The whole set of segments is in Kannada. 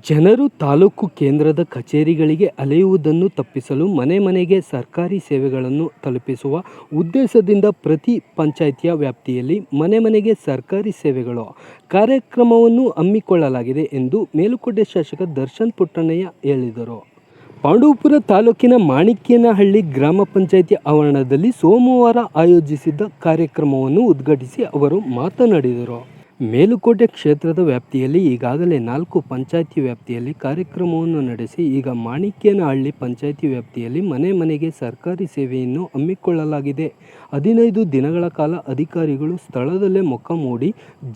ಜನರು ತಾಲೂಕು ಕೇಂದ್ರದ ಕಚೇರಿಗಳಿಗೆ ಅಲೆಯುವುದನ್ನು ತಪ್ಪಿಸಲು ಮನೆ ಮನೆಗೆ ಸರ್ಕಾರಿ ಸೇವೆಗಳನ್ನು ತಲುಪಿಸುವ ಉದ್ದೇಶದಿಂದ ಪ್ರತಿ ಪಂಚಾಯಿತಿಯ ವ್ಯಾಪ್ತಿಯಲ್ಲಿ ಮನೆ ಮನೆಗೆ ಸರ್ಕಾರಿ ಸೇವೆಗಳು ಕಾರ್ಯಕ್ರಮವನ್ನು ಹಮ್ಮಿಕೊಳ್ಳಲಾಗಿದೆ ಎಂದು ಮೇಲುಕೋಟೆ ಶಾಸಕ ದರ್ಶನ್ ಪುಟ್ಟಣ್ಣಯ್ಯ ಹೇಳಿದರು. ಪಾಂಡವಪುರ ತಾಲೂಕಿನ ಮಾಣಿಕ್ಯನಹಳ್ಳಿ ಗ್ರಾಮ ಪಂಚಾಯಿತಿ ಆವರಣದಲ್ಲಿ ಸೋಮವಾರ ಆಯೋಜಿಸಿದ್ದ ಕಾರ್ಯಕ್ರಮವನ್ನು ಉದ್ಘಾಟಿಸಿ ಅವರು ಮಾತನಾಡಿದರು. ಮೇಲುಕೋಟೆ ಕ್ಷೇತ್ರದ ವ್ಯಾಪ್ತಿಯಲ್ಲಿ ಈಗಾಗಲೇ ನಾಲ್ಕು ಪಂಚಾಯಿತಿ ವ್ಯಾಪ್ತಿಯಲ್ಲಿ ಕಾರ್ಯಕ್ರಮವನ್ನು ನಡೆಸಿ, ಈಗ ಮಾಣಿಕ್ಯನಹಳ್ಳಿ ಪಂಚಾಯಿತಿ ವ್ಯಾಪ್ತಿಯಲ್ಲಿ ಮನೆ ಮನೆಗೆ ಸರ್ಕಾರಿ ಸೇವೆಯನ್ನು ಹಮ್ಮಿಕೊಳ್ಳಲಾಗಿದೆ. ಹದಿನೈದು ದಿನಗಳ ಕಾಲ ಅಧಿಕಾರಿಗಳು ಸ್ಥಳದಲ್ಲೇ ಮೊಕ್ಕ ಮೂಡಿ,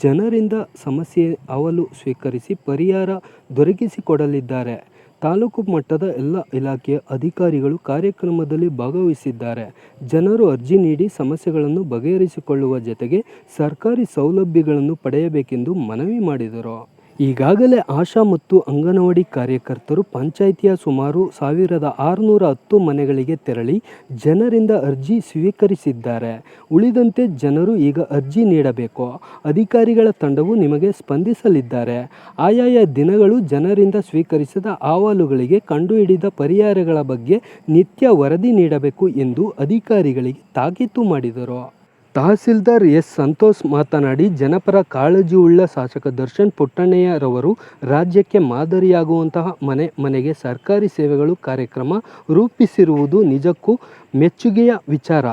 ಜನರಿಂದ ಸಮಸ್ಯೆ ಅವಲು ಸ್ವೀಕರಿಸಿ ಪರಿಹಾರ ದೊರಕಿಸಿಕೊಡಲಿದ್ದಾರೆ. ತಾಲೂಕು ಮಟ್ಟದ ಎಲ್ಲ ಇಲಾಖೆಯ ಅಧಿಕಾರಿಗಳು ಕಾರ್ಯಕ್ರಮದಲ್ಲಿ ಭಾಗವಹಿಸಿದ್ದಾರೆ. ಜನರು ಅರ್ಜಿ ನೀಡಿ ಸಮಸ್ಯೆಗಳನ್ನು ಬಗೆಹರಿಸಿಕೊಳ್ಳುವ ಜೊತೆಗೆ ಸರ್ಕಾರಿ ಸೌಲಭ್ಯಗಳನ್ನು ಪಡೆಯಬೇಕೆಂದು ಮನವಿ ಮಾಡಿದರು. ಈಗಾಗಲೇ ಆಶಾ ಮತ್ತು ಅಂಗನವಾಡಿ ಕಾರ್ಯಕರ್ತರು ಪಂಚಾಯಿತಿಯ ಸುಮಾರು ಸಾವಿರದ ಆರುನೂರ ಹತ್ತು ಮನೆಗಳಿಗೆ ತೆರಳಿ ಜನರಿಂದ ಅರ್ಜಿ ಸ್ವೀಕರಿಸಿದ್ದಾರೆ. ಉಳಿದಂತೆ ಜನರು ಈಗ ಅರ್ಜಿ ನೀಡಬೇಕು. ಅಧಿಕಾರಿಗಳ ತಂಡವು ನಿಮಗೆ ಸ್ಪಂದಿಸಲಿದ್ದಾರೆ. ಆಯಾಯ ದಿನಗಳು ಜನರಿಂದ ಸ್ವೀಕರಿಸಿದ ಅಹವಾಲುಗಳಿಗೆ ಕಂಡುಹಿಡಿದ ಪರಿಹಾರಗಳ ಬಗ್ಗೆ ನಿತ್ಯ ವರದಿ ನೀಡಬೇಕು ಎಂದು ಅಧಿಕಾರಿಗಳಿಗೆ ತಾಕೀತು ಮಾಡಿದರು. ತಹಸೀಲ್ದಾರ್ ಎಸ್. ಸಂತೋಷ್ ಮಾತನಾಡಿ, ಜನಪರ ಕಾಳಜಿ ಉಳ್ಳ ಶಾಸಕ ದರ್ಶನ್ ಪುಟ್ಟಣ್ಣಯ್ಯರವರು ರಾಜ್ಯಕ್ಕೆ ಮಾದರಿಯಾಗುವಂತಹ ಮನೆ, ಮನೆಗೆ ಸರ್ಕಾರಿ ಸೇವೆಗಳು ಕಾರ್ಯಕ್ರಮ ರೂಪಿಸಿರುವುದು ನಿಜಕ್ಕೂ ಮೆಚ್ಚುಗೆಯ ವಿಚಾರ.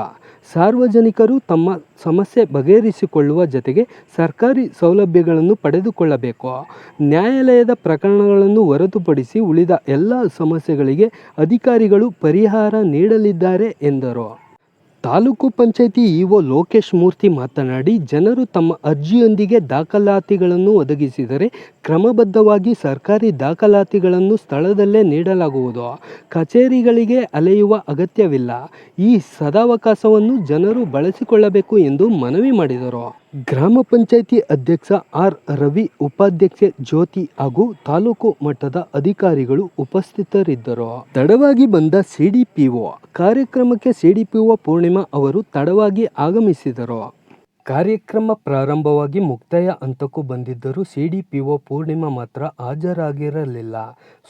ಸಾರ್ವಜನಿಕರು ತಮ್ಮ ಸಮಸ್ಯೆ ಬಗೆಹರಿಸಿಕೊಳ್ಳುವ ಜೊತೆಗೆ ಸರ್ಕಾರಿ ಸೌಲಭ್ಯಗಳನ್ನು ಪಡೆದುಕೊಳ್ಳಬೇಕು. ನ್ಯಾಯಾಲಯದ ಪ್ರಕರಣಗಳನ್ನು ಹೊರತುಪಡಿಸಿ ಉಳಿದ ಎಲ್ಲ ಸಮಸ್ಯೆಗಳಿಗೆ ಅಧಿಕಾರಿಗಳು ಪರಿಹಾರ ನೀಡಲಿದ್ದಾರೆ ಎಂದರು. ತಾಲೂಕು ಪಂಚಾಯಿತಿ ಇಒ ಲೋಕೇಶ್ ಮೂರ್ತಿ ಮಾತನಾಡಿ, ಜನರು ತಮ್ಮ ಅರ್ಜಿಯೊಂದಿಗೆ ದಾಖಲಾತಿಗಳನ್ನು ಒದಗಿಸಿದರೆ ಕ್ರಮಬದ್ಧವಾಗಿ ಸರ್ಕಾರಿ ದಾಖಲಾತಿಗಳನ್ನು ಸ್ಥಳದಲ್ಲೇ ನೀಡಲಾಗುವುದು. ಕಚೇರಿಗಳಿಗೆ ಅಲೆಯುವ ಅಗತ್ಯವಿಲ್ಲ. ಈ ಸದಾವಕಾಶವನ್ನು ಜನರು ಬಳಸಿಕೊಳ್ಳಬೇಕು ಎಂದು ಮನವಿ ಮಾಡಿದರು. ಗ್ರಾಮ ಪಂಚಾಯಿತಿ ಅಧ್ಯಕ್ಷ ಆರ್. ರವಿ, ಉಪಾಧ್ಯಕ್ಷೆ ಜ್ಯೋತಿ ಹಾಗೂ ತಾಲೂಕು ಮಟ್ಟದ ಅಧಿಕಾರಿಗಳು ಉಪಸ್ಥಿತರಿದ್ದರು. ತಡವಾಗಿ ಬಂದ ಸಿಡಿಪಿಒ ಕಾರ್ಯಕ್ರಮಕ್ಕೆ ಸಿಡಿಪಿಒ ಪೂರ್ಣಿಮಾ ಅವರು ತಡವಾಗಿ ಆಗಮಿಸಿದರು. ಕಾರ್ಯಕ್ರಮ ಪ್ರಾರಂಭವಾಗಿ ಮುಕ್ತಾಯ ಹಂತಕ್ಕೂ ಬಂದಿದ್ದರೂ ಸಿಡಿಪಿಒ ಪೂರ್ಣಿಮಾ ಮಾತ್ರ ಹಾಜರಾಗಿರಲಿಲ್ಲ.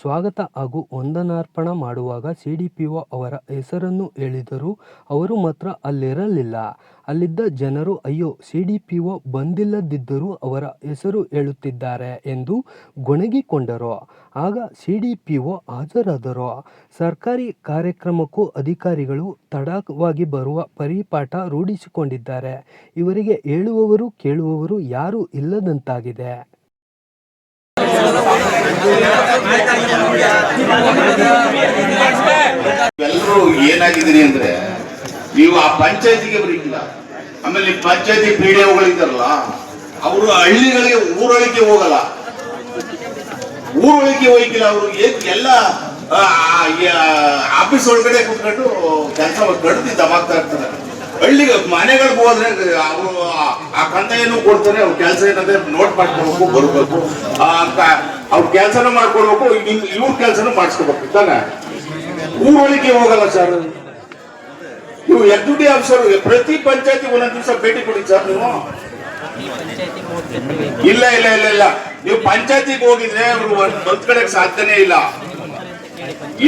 ಸ್ವಾಗತ ಹಾಗೂ ವಂದನಾರ್ಪಣ ಮಾಡುವಾಗ ಸಿಡಿಪಿಒ ಅವರ ಹೆಸರನ್ನು ಹೇಳಿದರೂ ಅವರು ಮಾತ್ರ ಅಲ್ಲಿರಲಿಲ್ಲ. ಅಲ್ಲಿದ್ದ ಜನರು, ಅಯ್ಯೋ, ಸಿ ಡಿ ಪಿ ಒ ಬಂದಿಲ್ಲದಿದ್ದರೂ ಅವರ ಹೆಸರು ಹೇಳುತ್ತಿದ್ದಾರೆ ಎಂದು ಗೊಣಗಿಕೊಂಡರು. ಆಗ ಸಿ ಡಿ ಪಿ ಒ ಹಾಜರಾದರು. ಸರ್ಕಾರಿ ಕಾರ್ಯಕ್ರಮಕ್ಕೂ ಅಧಿಕಾರಿಗಳು ತಡವಾಗಿ ಬರುವ ಪರಿಪಾಠ ರೂಢಿಸಿಕೊಂಡಿದ್ದಾರೆ. ಇವರಿಗೆ ಹೇಳುವವರು, ಕೇಳುವವರು ಯಾರೂ ಇಲ್ಲದಂತಾಗಿದೆ. ಎಲ್ಲರೂ ಏನಾಗಿದ್ದೀರಿ ಅಂದ್ರೆ, ನೀವು ಆ ಪಂಚಾಯತಿಗೆ ಆಮೇಲೆ ಪಂಚಾಯತಿ ಪಿ ಡಿ ಇದ್ದಾರಲ್ಲ, ಅವರು ಹಳ್ಳಿಗಳಿಗೆ ಊರೊಳಗೆ ಹೋಗಲ್ಲ. ಊರೊಳಗೆ ಹೋಗಿಲ್ಲ ಅವರು ಎಲ್ಲ ಆಫೀಸ್ ಒಳಗಡೆ ಕುತ್ಕೊಂಡು ಕೆಲಸ ಕಡ್ದು ದಬಾಗ್ತಾ ಇರ್ತಾರೆ ಹಳ್ಳಿಗೆ ಮನೆಗಳಿಗೆ ಹೋದ್ರೆ ಅವರು ಆ ಕಂದಾಯನೂ ಕೊಡ್ತಾರೆ, ಅವ್ರ ಕೆಲಸ ಏನಂದ್ರೆ ನೋಟ್ ಮಾಡ್ಕೊಬೇಕು, ಬರ್ಬೇಕು. ಅವ್ರ ಕೆಲಸನೂ ಮಾಡ್ಕೊಡ್ಬೇಕು ಇವ್- ಇವ್ರ ಕೆಲಸನೂ ಮಾಡಿಸ್ಕೋಬೇಕು, ತಾನೆ? ಊರೊಳಗೆ ಹೋಗಲ್ಲ ಸರ್ ನೀವು ಎಸ್ ಡಿ ಆಫೀಸರ್, ಪ್ರತಿ ಪಂಚಾಯತಿ ಒಂದೊಂದು ದಿವಸ ಭೇಟಿ ಕೊಡಿ ಸರ್ ನೀವು. ಇಲ್ಲ ಇಲ್ಲ ಇಲ್ಲ ಇಲ್ಲ. ನೀವು ಪಂಚಾಯತಿಗೆ ಹೋಗಿದ್ರೆ ಅವರು ಬದುಕಡಕ್ ಸಾಧ್ಯನೇ ಇಲ್ಲ.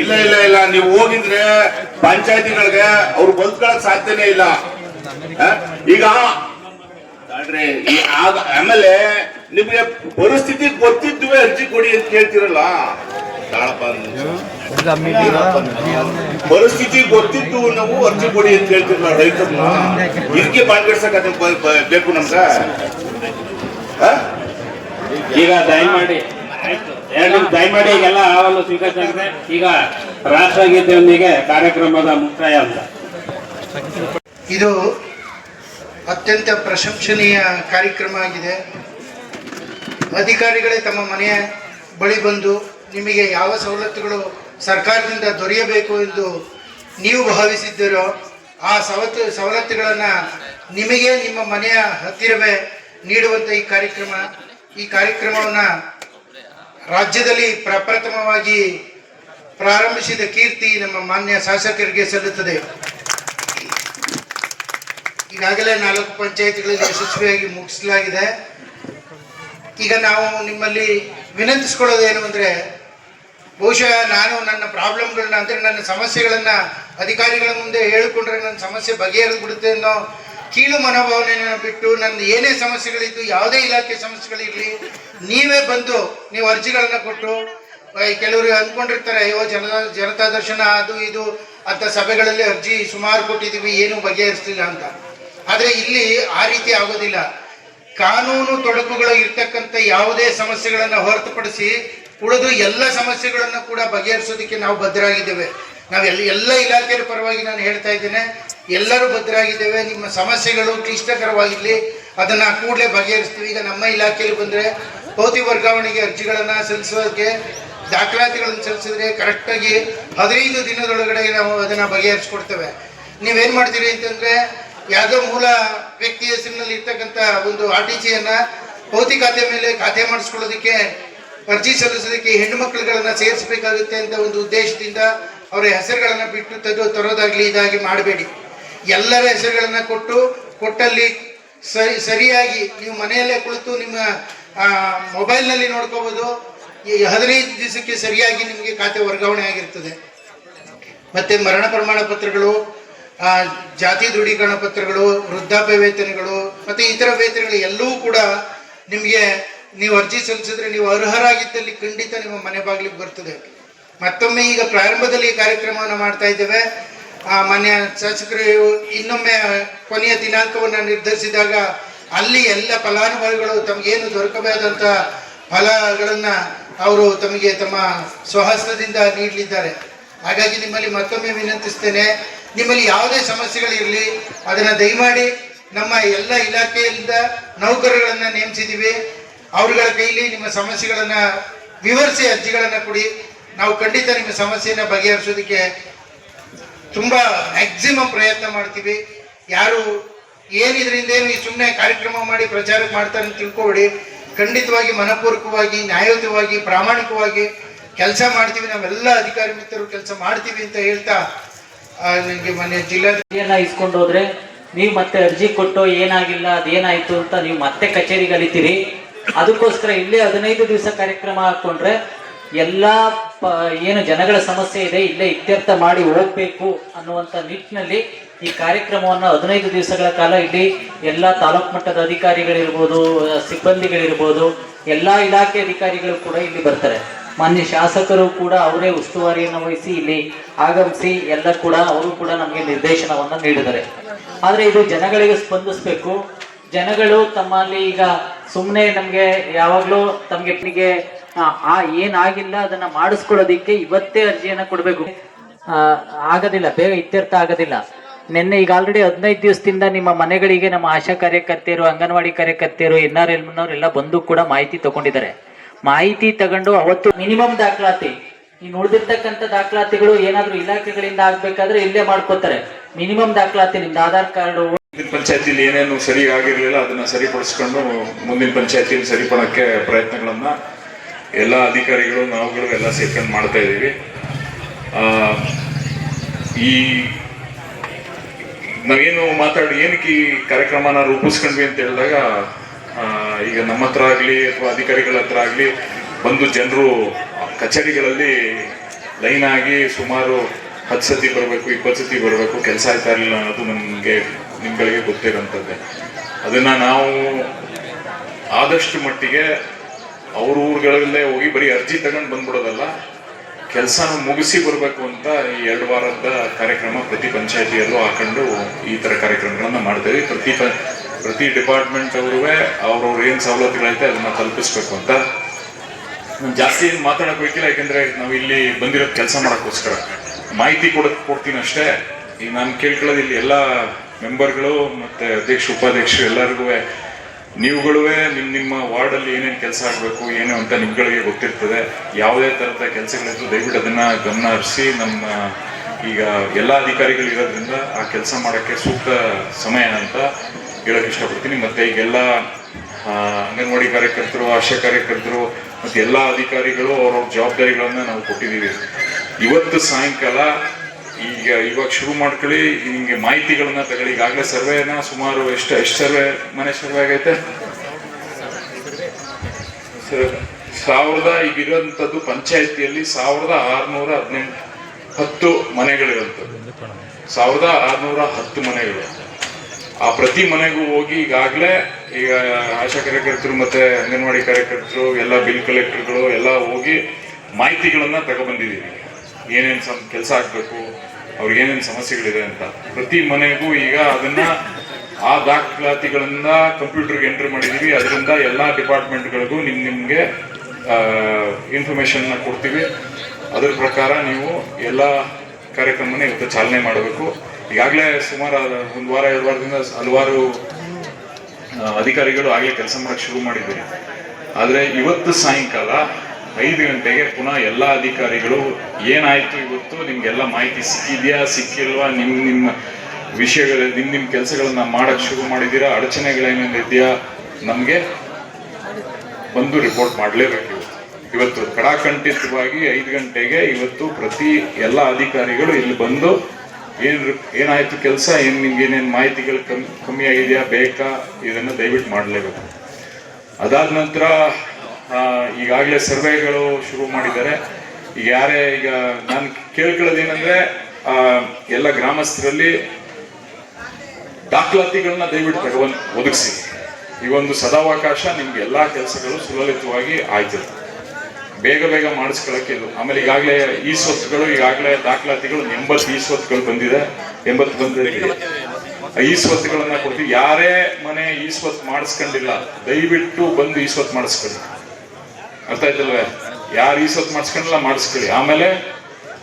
ಇಲ್ಲ ಇಲ್ಲ ಇಲ್ಲ. ನೀವು ಹೋಗಿದ್ರೆ ಪಂಚಾಯತಿಗಳಿಗೆ ಅವ್ರು ಬದುಕಳಕ್ ಸಾಧ್ಯನೇ ಇಲ್ಲ. ಈಗ ಆಮೇಲೆ ನಿಮ್ಗೆ ಪರಿಸ್ಥಿತಿ ಗೊತ್ತಿದ್ದುವೆ ಅರ್ಜಿ ಕೊಡಿ ಅಂತ ಕೇಳ್ತಿರಲ್ಲ. ಪರಿಸ್ಥಿತಿ ಗೊತ್ತಿತ್ತು ನಾವು ಅರ್ಜಿ ಕೊಡಿ ಅಂತ ಹೇಳ್ತಿರಲ್ಲ ರೈತರನ್ನ. ಇದಕ್ಕೆ ಬಾಳ್ಗಡ್ಸಕ್ ಬೇಕು ನಮ್ಗ? ಈಗ ದಯಮಾಡಿ ದಯಮಾಡಿ ಈಗೆಲ್ಲ ಅಹವಾಲು ಸ್ವೀಕರಿಸಿದ್ರೆ ಈಗ ರಾಷ್ಟ್ರಗೀತೆಯೊಂದಿಗೆ ಕಾರ್ಯಕ್ರಮದ ಮುಕ್ತಾಯ ಅಂತ. ಇದು ಅತ್ಯಂತ ಪ್ರಶಂಸನೀಯ ಕಾರ್ಯಕ್ರಮ ಆಗಿದೆ. ಅಧಿಕಾರಿಗಳೇ ತಮ್ಮ ಮನೆಯ ಬಳಿ ಬಂದು ನಿಮಗೆ ಯಾವ ಸವಲತ್ತುಗಳು ಸರ್ಕಾರದಿಂದ ದೊರೆಯಬೇಕು ಎಂದು ನೀವು ಭಾವಿಸಿದ್ದೀರೋ, ಆ ಸವತ್ತು ಸವಲತ್ತುಗಳನ್ನು ನಿಮಗೆ ನಿಮ್ಮ ಮನೆಯ ಹತ್ತಿರವೇ ನೀಡುವಂಥ ಈ ಕಾರ್ಯಕ್ರಮ, ಈ ಕಾರ್ಯಕ್ರಮವನ್ನು ರಾಜ್ಯದಲ್ಲಿ ಪ್ರಪ್ರಥಮವಾಗಿ ಪ್ರಾರಂಭಿಸಿದ ಕೀರ್ತಿ ನಮ್ಮ ಮಾನ್ಯ ಶಾಸಕರಿಗೆ ಸಲ್ಲುತ್ತದೆ. ಈಗಾಗಲೇ ನಾಲ್ಕು ಪಂಚಾಯತ್ಗಳಲ್ಲಿ ಯಶಸ್ವಿಯಾಗಿ ಮುಗಿಸಲಾಗಿದೆ. ಈಗ ನಾವು ನಿಮ್ಮಲ್ಲಿ ವಿನಂತಿಸ್ಕೊಳ್ಳೋದೇನು ಅಂದರೆ ಬಹುಶಃ ನಾನು ನನ್ನ ಪ್ರಾಬ್ಲಮ್ಗಳನ್ನ, ಅಂದರೆ ನನ್ನ ಸಮಸ್ಯೆಗಳನ್ನು ಅಧಿಕಾರಿಗಳ ಮುಂದೆ ಹೇಳಿಕೊಂಡ್ರೆ ನನ್ನ ಸಮಸ್ಯೆ ಬಗೆಹರಿದು ಬಿಡುತ್ತೆ ಅನ್ನೋ ಕೀಳು ಮನೋಭಾವನೆಯನ್ನು ಬಿಟ್ಟು ನನ್ನ ಏನೇ ಸಮಸ್ಯೆಗಳಿದ್ದು, ಯಾವುದೇ ಇಲಾಖೆ ಸಮಸ್ಯೆಗಳಿರಲಿ, ನೀವೇ ಬಂದು ನೀವು ಅರ್ಜಿಗಳನ್ನು ಕೊಟ್ಟು ಕೆಲವರು ಅಂದ್ಕೊಂಡಿರ್ತಾರೆ, ಅಯ್ಯೋ ಜನತಾ ಜನತಾ ದರ್ಶನ ಅದು ಇದು ಅಂತ ಸಭೆಗಳಲ್ಲಿ ಅರ್ಜಿ ಸುಮಾರು ಕೊಟ್ಟಿದ್ದೀವಿ, ಏನೂ ಬಗೆಹರಿಸ್ತಿಲ್ಲ ಅಂತ. ಆದರೆ ಇಲ್ಲಿ ಆ ರೀತಿ ಆಗೋದಿಲ್ಲ. ಕಾನೂನು ತೊಡಕುಗಳು ಇರ್ತಕ್ಕಂಥ ಯಾವುದೇ ಸಮಸ್ಯೆಗಳನ್ನು ಹೊರತುಪಡಿಸಿ ಉಳಿದು ಎಲ್ಲ ಸಮಸ್ಯೆಗಳನ್ನು ಕೂಡ ಬಗೆಹರಿಸೋದಕ್ಕೆ ನಾವು ಬದ್ಧರಾಗಿದ್ದೇವೆ. ನಾವು ಎಲ್ಲ ಎಲ್ಲ ಇಲಾಖೆಯ ಪರವಾಗಿ ನಾನು ಹೇಳ್ತಾ ಇದ್ದೇನೆ. ಎಲ್ಲರೂ ಬದ್ಧರಾಗಿದ್ದೇವೆ. ನಿಮ್ಮ ಸಮಸ್ಯೆಗಳು ಕ್ಲಿಷ್ಟಕರವಾಗಿರಲಿ. ಅದನ್ನು ಕೂಡಲೇ ಬಗೆಹರಿಸ್ತೀವಿ. ಈಗ ನಮ್ಮ ಇಲಾಖೆಯಲ್ಲಿ ಬಂದರೆ ಪೌತಿ ವರ್ಗಾವಣೆಗೆ ಅರ್ಜಿಗಳನ್ನು ಸಲ್ಲಿಸೋದಕ್ಕೆ ದಾಖಲಾತಿಗಳನ್ನು ಸಲ್ಲಿಸಿದ್ರೆ ಕರೆಕ್ಟಾಗಿ ಹದಿನೈದು ದಿನದೊಳಗಡೆ ನಾವು ಅದನ್ನು ಬಗೆಹರಿಸ್ಕೊಡ್ತೇವೆ. ನೀವೇನು ಮಾಡ್ತೀರಿ ಅಂತಂದರೆ, ಯಾವುದೋ ಮೂಲ ವ್ಯಕ್ತಿ ಹೆಸರಿನಲ್ಲಿ ಇರ್ತಕ್ಕಂಥ ಒಂದು ಆರ್ ಟಿ ಸಿಯನ್ನು ಪೌತಿ ಖಾತೆ ಮೇಲೆ ಖಾತೆ ಮಾಡಿಸ್ಕೊಳ್ಳೋದಕ್ಕೆ ಅರ್ಜಿ ಸಲ್ಲಿಸೋದಕ್ಕೆ ಹೆಣ್ಣು ಮಕ್ಕಳುಗಳನ್ನ ಸೇರಿಸಬೇಕಾಗುತ್ತೆ ಅಂತ ಒಂದು ಉದ್ದೇಶದಿಂದ ಅವರ ಹೆಸರುಗಳನ್ನು ಬಿಟ್ಟು ತೆಗೆದು ತರೋದಾಗ್ಲಿ ಇದಾಗಿ ಮಾಡಬೇಡಿ. ಎಲ್ಲರ ಹೆಸರುಗಳನ್ನು ಕೊಟ್ಟು ಕೊಟ್ಟಲ್ಲಿ ಸರಿ, ಸರಿಯಾಗಿ ನೀವು ಮನೆಯಲ್ಲೇ ಕುಳಿತು ನಿಮ್ಮ ಮೊಬೈಲ್ನಲ್ಲಿ ನೋಡ್ಕೋಬೋದು. ಈ ಹದಿನೈದು ದಿವಸಕ್ಕೆ ಸರಿಯಾಗಿ ನಿಮಗೆ ಖಾತೆ ವರ್ಗಾವಣೆ ಆಗಿರ್ತದೆ. ಮತ್ತೆ ಮರಣ ಪ್ರಮಾಣ ಪತ್ರಗಳು ಜಾತಿ ದೃಢೀಕರಣ ಪತ್ರಗಳು, ವೃದ್ಧಾಪ್ಯ ವೇತನಗಳು, ಮತ್ತೆ ಇತರ ವೇತನಗಳು ಎಲ್ಲವೂ ಕೂಡ ನಿಮಗೆ ನೀವು ಅರ್ಜಿ ಸಲ್ಲಿಸಿದ್ರೆ ನೀವು ಅರ್ಹರಾಗಿದ್ದಲ್ಲಿ ಖಂಡಿತ ನಿಮ್ಮ ಮನೆ ಬಾಗಿಲಿಗೆ ಬರ್ತದೆ. ಮತ್ತೊಮ್ಮೆ ಈಗ ಪ್ರಾರಂಭದಲ್ಲಿ ಈ ಕಾರ್ಯಕ್ರಮವನ್ನು ಮಾಡ್ತಾ ಇದ್ದೇವೆ. ಆ, ಮಾನ್ಯ ಶಾಸಕರು ಇನ್ನೊಮ್ಮೆ ಕೊನೆಯ ದಿನಾಂಕವನ್ನು ನಿರ್ಧರಿಸಿದಾಗ ಅಲ್ಲಿ ಎಲ್ಲ ಫಲಾನುಭವಿಗಳು ತಮಗೇನು ದೊರಕಬೇಕಾದಂಥ ಫಲಗಳನ್ನು ಅವರು ತಮಗೆ ತಮ್ಮ ಸ್ವಹಸ್ತದಿಂದ ನೀಡಲಿದ್ದಾರೆ. ಹಾಗಾಗಿ ನಿಮ್ಮಲ್ಲಿ ಮತ್ತೊಮ್ಮೆ ವಿನಂತಿಸ್ತೇನೆ. ನಿಮ್ಮಲ್ಲಿ ಯಾವುದೇ ಸಮಸ್ಯೆಗಳಿರಲಿ ಅದನ್ನು ದಯಮಾಡಿ ನಮ್ಮ ಎಲ್ಲ ಇಲಾಖೆಯಿಂದ ನೌಕರಗಳನ್ನು ನೇಮಿಸಿದ್ದೀವಿ. ಅವ್ರಗಳ ಕೈಲಿ ನಿಮ್ಮ ಸಮಸ್ಯೆಗಳನ್ನು ವಿವರಿಸಿ, ಅರ್ಜಿಗಳನ್ನು ಕೊಡಿ. ನಾವು ಖಂಡಿತ ನಿಮ್ಮ ಸಮಸ್ಯೆಯನ್ನು ಬಗೆಹರಿಸೋದಕ್ಕೆ ತುಂಬಾ ಮ್ಯಾಕ್ಸಿಮಮ್ ಪ್ರಯತ್ನ ಮಾಡ್ತೀವಿ. ಯಾರು ಏನಿದ್ರಿಂದ ಏನು ಈ ಸುಮ್ಮನೆ ಕಾರ್ಯಕ್ರಮ ಮಾಡಿ ಪ್ರಚಾರ ಮಾಡ್ತಾರೆ ತಿಳ್ಕೊಬೇಡಿ. ಖಂಡಿತವಾಗಿ ಮನಪೂರ್ವಕವಾಗಿ ನ್ಯಾಯಯುತವಾಗಿ ಪ್ರಾಮಾಣಿಕವಾಗಿ ಕೆಲಸ ಮಾಡ್ತೀವಿ. ನಾವೆಲ್ಲ ಅಧಿಕಾರಿ ಮಿತ್ರರು ಕೆಲಸ ಮಾಡ್ತೀವಿ ಅಂತ ಹೇಳ್ತಾ ನಿಮಗೆ ಮೊನ್ನೆ ಜಿಲ್ಲಾ ಇಸ್ಕೊಂಡೋದ್ರೆ ನೀವು ಮತ್ತೆ ಅರ್ಜಿ ಕೊಟ್ಟು ಏನಾಗಿಲ್ಲ, ಅದೇನಾಯ್ತು ಅಂತ ನೀವು ಮತ್ತೆ ಕಚೇರಿಗೆ ಅಲಿತೀರಿ. ಅದಕ್ಕೋಸ್ಕರ ಇಲ್ಲೇ ಹದಿನೈದು ದಿವಸ ಕಾರ್ಯಕ್ರಮ ಹಾಕೊಂಡ್ರೆ ಎಲ್ಲಾ ಏನು ಜನಗಳ ಸಮಸ್ಯೆ ಇದೆ, ಇಲ್ಲೇ ಇತ್ಯರ್ಥ ಮಾಡಿ ಹೋಗ್ಬೇಕು ಅನ್ನುವಂತ ನಿಟ್ಟಿನಲ್ಲಿ ಈ ಕಾರ್ಯಕ್ರಮವನ್ನು ಹದಿನೈದು ದಿವಸಗಳ ಕಾಲ ಇಲ್ಲಿ ಎಲ್ಲ ತಾಲೂಕು ಮಟ್ಟದ ಅಧಿಕಾರಿಗಳಿರ್ಬೋದು ಸಿಬ್ಬಂದಿಗಳಿರ್ಬೋದು, ಎಲ್ಲ ಇಲಾಖೆ ಅಧಿಕಾರಿಗಳು ಕೂಡ ಇಲ್ಲಿ ಬರ್ತಾರೆ. ಮಾನ್ಯ ಶಾಸಕರು ಕೂಡ ಅವರೇ ಉಸ್ತುವಾರಿಯನ್ನು ವಹಿಸಿ ಇಲ್ಲಿ ಆಗಮಿಸಿ ಎಲ್ಲ ಕೂಡ ಅವರು ಕೂಡ ನಮಗೆ ನಿರ್ದೇಶನವನ್ನು ನೀಡಿದ್ದಾರೆ. ಆದರೆ ಇದು ಜನಗಳಿಗೆ ಸ್ಪಂದಿಸಬೇಕು. ಜನಗಳು ತಮ್ಮಲ್ಲಿ ಈಗ ಸುಮ್ಮನೆ ನಮಗೆ ಯಾವಾಗಲೂ ತಮಗೆ ಆ ಏನಾಗಿಲ್ಲ, ಅದನ್ನ ಮಾಡಿಸ್ಕೊಳ್ಳೋದಿಕ್ಕೆ ಇವತ್ತೇ ಅರ್ಜಿಯನ್ನ ಕೊಡಬೇಕು. ಆಗೋದಿಲ್ಲ, ಬೇಗ ಇತ್ಯರ್ಥ ಆಗೋದಿಲ್ಲ. ನಿನ್ನೆ ಈಗ ಆಲ್ರೆಡಿ ಹದಿನೈದು ದಿವಸದಿಂದ ನಿಮ್ಮ ಮನೆಗಳಿಗೆ ನಮ್ಮ ಆಶಾ ಕಾರ್ಯಕರ್ತೆಯರು, ಅಂಗನವಾಡಿ ಕಾರ್ಯಕರ್ತೆಯರು ಎನ್ ಆರ್ ಎಲ್ ಎಲ್ಲ ಬಂದು ಕೂಡ ಮಾಹಿತಿ ತಗೊಂಡಿದ್ದಾರೆ. ಮಾಹಿತಿ ತಗೊಂಡು ಅವತ್ತು ಮಿನಿಮಮ್ ದಾಖಲಾತಿ ಇನ್ನು ಉಳಿದಿರ್ತಕ್ಕಂಥ ದಾಖಲಾತಿಗಳು ಏನಾದರೂ ಇಲಾಖೆಗಳಿಂದ ಆಗ್ಬೇಕಾದ್ರೆ ಇಲ್ಲೇ ಮಾಡ್ಕೋತಾರೆ. ಮಿನಿಮಮ್ ದಾಖಲಾತಿ ನಿಮ್ದು ಆಧಾರ್ ಕಾರ್ಡು ಮುಂದಿನ ಪಂಚಾಯತಿಲಿ ಏನೇನು ಸರಿ ಆಗಿರಲಿಲ್ಲ, ಅದನ್ನ ಸರಿಪಡಿಸ್ಕೊಂಡು ಮುಂದಿನ ಪಂಚಾಯತಿಯಲ್ಲಿ ಸರಿಪಡೋಕ್ಕೆ ಪ್ರಯತ್ನಗಳನ್ನ ಎಲ್ಲ ಅಧಿಕಾರಿಗಳು, ನಾವುಗಳು ಎಲ್ಲ ಸೇರ್ಕೊಂಡು ಮಾಡ್ತಾ ಇದ್ದೀವಿ. ಈ ನಾವೇನು ಮಾತಾಡಿ, ಏನಕ್ಕೆ ಈ ಕಾರ್ಯಕ್ರಮನ ರೂಪಿಸ್ಕೊಂಡ್ವಿ ಅಂತ ಹೇಳಿದಾಗ ಈಗ ನಮ್ಮ ಹತ್ರ ಆಗಲಿ ಅಥವಾ ಅಧಿಕಾರಿಗಳ ಹತ್ರ ಆಗಲಿ ಬಂದು ಜನರು ಕಚೇರಿಗಳಲ್ಲಿ ಲೈನ್ ಆಗಿ ಸುಮಾರು ಹತ್ತು ಸತಿ ಬರಬೇಕು, ಇಪ್ಪತ್ತು ಸತಿ ಬರಬೇಕು, ಕೆಲಸ ಆಯ್ತಾ ಇರಲಿಲ್ಲ ಅನ್ನೋದು ನಮಗೆ ನಿಮ್ಗಳಿಗೆ ಗೊತ್ತಿರೋಂಥದ್ದೇ ಅದನ್ನ ನಾವು ಆದಷ್ಟು ಮಟ್ಟಿಗೆ ಅವ್ರ ಊರುಗಳಲ್ಲೇ ಹೋಗಿ ಬರೀ ಅರ್ಜಿ ತಗೊಂಡು ಬಂದ್ಬಿಡೋದಲ್ಲ ಕೆಲಸ ಮುಗಿಸಿ ಬರಬೇಕು ಅಂತ ಈ ಎರಡು ವಾರದ ಕಾರ್ಯಕ್ರಮ ಪ್ರತಿ ಪಂಚಾಯತಿಯಲ್ಲೂ ಹಾಕೊಂಡು ಈ ಥರ ಕಾರ್ಯಕ್ರಮಗಳನ್ನು ಮಾಡ್ತೇವೆ. ಪ್ರತಿ ಪ, ಪ್ರತಿ ಡಿಪಾರ್ಟ್ಮೆಂಟ್ ಅವ್ರೂ ಅವ್ರವ್ರ ಏನು ಸವಲತ್ತುಗಳೈತೆ ಅದನ್ನು ತಲುಪಿಸ್ಬೇಕು ಅಂತ. ನಾನು ಜಾಸ್ತಿ ಏನು ಮಾತಾಡೋಕೆ ಹೋಗಿಲ್ಲ ಯಾಕೆಂದರೆ ನಾವು ಇಲ್ಲಿ ಬಂದಿರೋದು ಕೆಲಸ ಮಾಡೋಕ್ಕೋಸ್ಕರ. ಮಾಹಿತಿ ಕೊಡೋಕ್ಕೆ ಕೊಡ್ತೀನಿ ಅಷ್ಟೇ ಈಗ ನಾನು ಕೇಳ್ಕೊಳ್ಳೋದು ಇಲ್ಲಿ ಎಲ್ಲ ಮೆಂಬರ್ಗಳು ಮತ್ತೆ ಅಧ್ಯಕ್ಷ, ಉಪಾಧ್ಯಕ್ಷರು ಎಲ್ಲರಿಗೂ ನೀವುಗಳು ನಿಮ್ಮ ನಿಮ್ಮ ವಾರ್ಡಲ್ಲಿ ಏನೇನು ಕೆಲಸ ಆಗಬೇಕು, ಏನು ಅಂತ ನಿಮ್ಗಳಿಗೆ ಗೊತ್ತಿರ್ತದೆ. ಯಾವುದೇ ಥರದ ಕೆಲಸಗಳಿದ್ರು ದಯವಿಟ್ಟು ಅದನ್ನ ಗಮನ ಹರಿಸಿ, ನಮ್ಮ ಈಗ ಎಲ್ಲ ಅಧಿಕಾರಿಗಳು ಇರೋದ್ರಿಂದ ಆ ಕೆಲಸ ಮಾಡೋಕ್ಕೆ ಸೂಕ್ತ ಸಮಯ ಅಂತ ಹೇಳಕ್ ಇಷ್ಟಪಡ್ತೀನಿ. ಮತ್ತೆ ಈಗೆಲ್ಲ ಅಂಗನವಾಡಿ ಕಾರ್ಯಕರ್ತರು, ಆಶಾ ಕಾರ್ಯಕರ್ತರು ಮತ್ತೆ ಎಲ್ಲ ಅಧಿಕಾರಿಗಳು ಅವ್ರವ್ರ ಜವಾಬ್ದಾರಿಗಳನ್ನು ನಾವು ಕೊಟ್ಟಿದ್ದೀವಿ. ಇವತ್ತು ಸಾಯಂಕಾಲ ಈಗ ಇವಾಗ ಶುರು ಮಾಡ್ಕೊಳ್ಳಿ, ನಿಮಗೆ ಮಾಹಿತಿಗಳನ್ನ ತಗೊಳ್ಳಿ. ಈಗಾಗಲೇ ಸರ್ವೆನ ಸುಮಾರು ಎಷ್ಟು ಎಷ್ಟು ಸರ್ವೆ, ಮನೆ ಸರ್ವೆ ಆಗೈತೆ? ಸಾವಿರದ ಈಗ ಇರುವಂತದ್ದು ಪಂಚಾಯತಿಯಲ್ಲಿ ಸಾವಿರದ ಆರ್ನೂರ ಹದಿನೆಂಟು, ಹತ್ತು ಮನೆಗಳಿರುವಂಥದ್ದು. ಸಾವಿರದ ಆರ್ನೂರ ಹತ್ತು ಮನೆಗಳು. ಆ ಪ್ರತಿ ಮನೆಗೂ ಹೋಗಿ ಈಗಾಗಲೇ, ಈಗ ಆಶಾ ಕಾರ್ಯಕರ್ತರು ಮತ್ತೆ ಅಂಗನವಾಡಿ ಕಾರ್ಯಕರ್ತರು, ಎಲ್ಲ ಬಿಲ್ ಕಲೆಕ್ಟರ್ಗಳು ಎಲ್ಲ ಹೋಗಿ ಮಾಹಿತಿಗಳನ್ನ ತಗೊಬಂದಿದ್ದೀವಿ ಏನೇನು ಸ್ವಲ್ಪ ಕೆಲಸ ಆಗಬೇಕು, ಅವ್ರಿಗೆ ಏನೇನು ಸಮಸ್ಯೆಗಳಿದೆ ಅಂತ. ಪ್ರತಿ ಮನೆಗೂ ಈಗ ಅದನ್ನ ಆ ದಾಖಲಾತಿಗಳನ್ನ ಕಂಪ್ಯೂಟರ್ಗೆ ಎಂಟ್ರಿ ಮಾಡಿದೀವಿ. ಅದರಿಂದ ಎಲ್ಲ ಡಿಪಾರ್ಟ್ಮೆಂಟ್ಗಳಿಗೂ ನಿಮ್ ನಿಮ್ಗೆ ಇನ್ಫಾರ್ಮೇಶನ್ನ ಕೊಡ್ತೀವಿ. ಅದ್ರ ಪ್ರಕಾರ ನೀವು ಎಲ್ಲ ಕಾರ್ಯಕ್ರಮನ ಇವತ್ತು ಚಾಲನೆ ಮಾಡಬೇಕು. ಈಗಾಗಲೇ ಸುಮಾರು ಒಂದು ವಾರ, ಎರಡು ವಾರದಿಂದ ಹಲವಾರು ಅಧಿಕಾರಿಗಳು ಆಗಲೇ ಕೆಲಸ ಮಾಡಕ್ಕೆ ಶುರು ಮಾಡಿದ್ದೀರಿ. ಆದರೆ ಇವತ್ತು ಸಾಯಂಕಾಲ ಐದು ಗಂಟೆಗೆ ಪುನಃ ಎಲ್ಲ ಅಧಿಕಾರಿಗಳು, ಏನಾಯ್ತು ಇವತ್ತು? ನಿಮಗೆಲ್ಲ ಮಾಹಿತಿ ಸಿಕ್ಕಿದೆಯಾ? ಸಿಕ್ಕಿಲ್ವಾ? ನಿಮ್ಮ ನಿಮ್ಮ ವಿಷಯಗಳ ನಿಮ್ಮ ನಿಮ್ಮ ಕೆಲಸಗಳನ್ನ ಮಾಡಕ್ ಶುರು ಮಾಡಿದ್ದೀರಾ? ಅಡಚಣೆಗಳೇನೇನು ಇದೆಯಾ? ನಮಗೆ ಬಂದು ರಿಪೋರ್ಟ್ ಮಾಡಲೇಬೇಕು ಇವತ್ತು. ಕಡಾಖಂಡಿತವಾಗಿ ಐದು ಗಂಟೆಗೆ ಇವತ್ತು ಪ್ರತಿ ಎಲ್ಲ ಅಧಿಕಾರಿಗಳು ಇಲ್ಲಿ ಬಂದು, ಏನು ಏನಾಯ್ತು ಕೆಲಸ? ಏನು ನಿಮ್ಗೆ ಏನೇನು ಮಾಹಿತಿಗಳು ಕಮ್ಮಿ ಕಮ್ಮಿ ಆಗಿದೆಯಾ? ಬೇಕಾ? ಇದನ್ನು ದಯವಿಟ್ಟು ಮಾಡಲೇಬೇಕು. ಅದಾದ ನಂತರ ಈಗಾಗಲೇ ಸರ್ವೆಗಳು ಶುರು ಮಾಡಿದ್ದಾರೆ. ಈಗ ಯಾರೇ ಈಗ ನಾನು ಕೇಳ್ಕೊಳ್ಳೋದೇನಂದ್ರೆ ಎಲ್ಲ ಗ್ರಾಮಸ್ಥರಲ್ಲಿ ದಾಖಲಾತಿಗಳನ್ನ ದಯವಿಟ್ಟು ತಗೊಂಡು ಒದಗಿಸಿ. ಈ ಒಂದು ಸದಾವಕಾಶ ನಿಮ್ಗೆ ಎಲ್ಲಾ ಕೆಲಸಗಳು ಸುಲಲಿತವಾಗಿ ಆಯ್ತು. ಬೇಗ ಬೇಗ ಮಾಡಿಸ್ಕೊಳಕ್ಕೆ ಇದು. ಆಮೇಲೆ ಈಗಾಗಲೇ ಈ ಸ್ವತ್ತುಗಳು, ಈಗಾಗಲೇ ದಾಖಲಾತಿಗಳು, ಎಂಬತ್ತು ಈ ಸ್ವತ್ತುಗಳು ಬಂದಿದೆ. ಎಂಬತ್ತು ಬಂದಿದೆ ಈ ಸ್ವತ್ತುಗಳನ್ನ ಕೊಡ್ತೀವಿ. ಯಾರೇ ಮನೆ ಈ ಸ್ವತ್ತು ಮಾಡಿಸ್ಕೊಂಡಿಲ್ಲ, ದಯವಿಟ್ಟು ಬಂದು ಈ ಸ್ವತ್ತು ಮಾಡಿಸ್ಕೊಳ್ಳಿ. ಅರ್ಥ ಆಯ್ತಲ್ವೇ ಯಾರು ಈ ಸತ್ ಮಾಡಿಸ್ಕೊಂಡಿಲ್ಲ ಮಾಡಿಸ್ಕೊಳ್ಳಿ. ಆಮೇಲೆ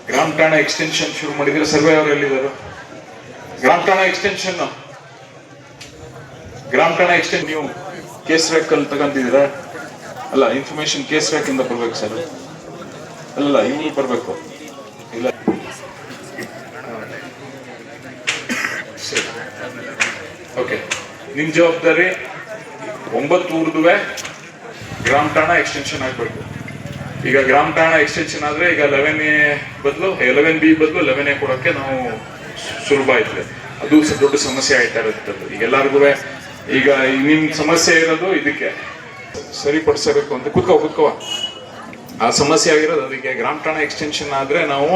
ಗ್ರಾಮ ಠಾಣಾ ಎಕ್ಸ್ಟೆನ್ಷನ್ ಶುರು ಮಾಡಿದ್ರೆ ಸರ್ವೆ ಅವರು ಎಲ್ಲಿದ್ದಾರೆ ಗ್ರಾಮ ಠಾಣಾ ಎಕ್ಸ್ಟೆನ್ಷನ್ ಗ್ರಾಮ ಠಾಣಾ ಎಕ್ಸ್ಟೆನ್ ನೀವು ಕೇಸ್ ರ್ಯಾಕ್ ಅಲ್ಲಿ ತಗೊಂತಿದ್ದೀರಾ ಅಲ್ಲ ಇನ್ಫಾರ್ಮೇಶನ್ ಕೇಸ್ ರ್ಯಾಕ್ ಇಂದ ಬರ್ಬೇಕು ಸರ್. ಅಲ್ಲ ಇಲ್ಲಿ ಬರ್ಬೇಕು. ಇಲ್ಲ. ಓಕೆ ನಿಮ್ ಜವಾಬ್ದಾರಿ ಒಂಬತ್ತು ಊರ್ದುವೆ ಗ್ರಾಮ ಠಾಣಾ ಎಕ್ಸ್ಟೆನ್ಷನ್ ಆಗ್ಬೇಕು. ಈಗ ಗ್ರಾಮ ಠಾಣಾ ಎಕ್ಸ್ಟೆನ್ಷನ್ ಆದ್ರೆ ಈಗ ಲೆವೆನ್ ಎ ಬದಲು ಲೆವೆನ್ ಬಿ ಬದಲು ಲೆವೆನ್ ಎ ಕೊಡೋಕೆ ನಾವು ಸುಲಭ ಆಯ್ತದೆ ಅದು ದೊಡ್ಡ ಸಮಸ್ಯೆ ಆಯ್ತಾ ಇರುತ್ತದ್ದು. ಈಗ ಎಲ್ಲರಿಗೂ ಈಗ ನಿಮ್ ಸಮಸ್ಯೆ ಇರೋದು ಇದಕ್ಕೆ. ಸರಿಪಡಿಸಬೇಕು ಅಂತ ಕುತ್ಕೋ ಕುತ್ಕೋ. ಆ ಸಮಸ್ಯೆ ಆಗಿರೋದು ಅದಕ್ಕೆ. ಗ್ರಾಮ ಠಾಣಾ ಎಕ್ಸ್ಟೆನ್ಷನ್ ಆದ್ರೆ ನಾವು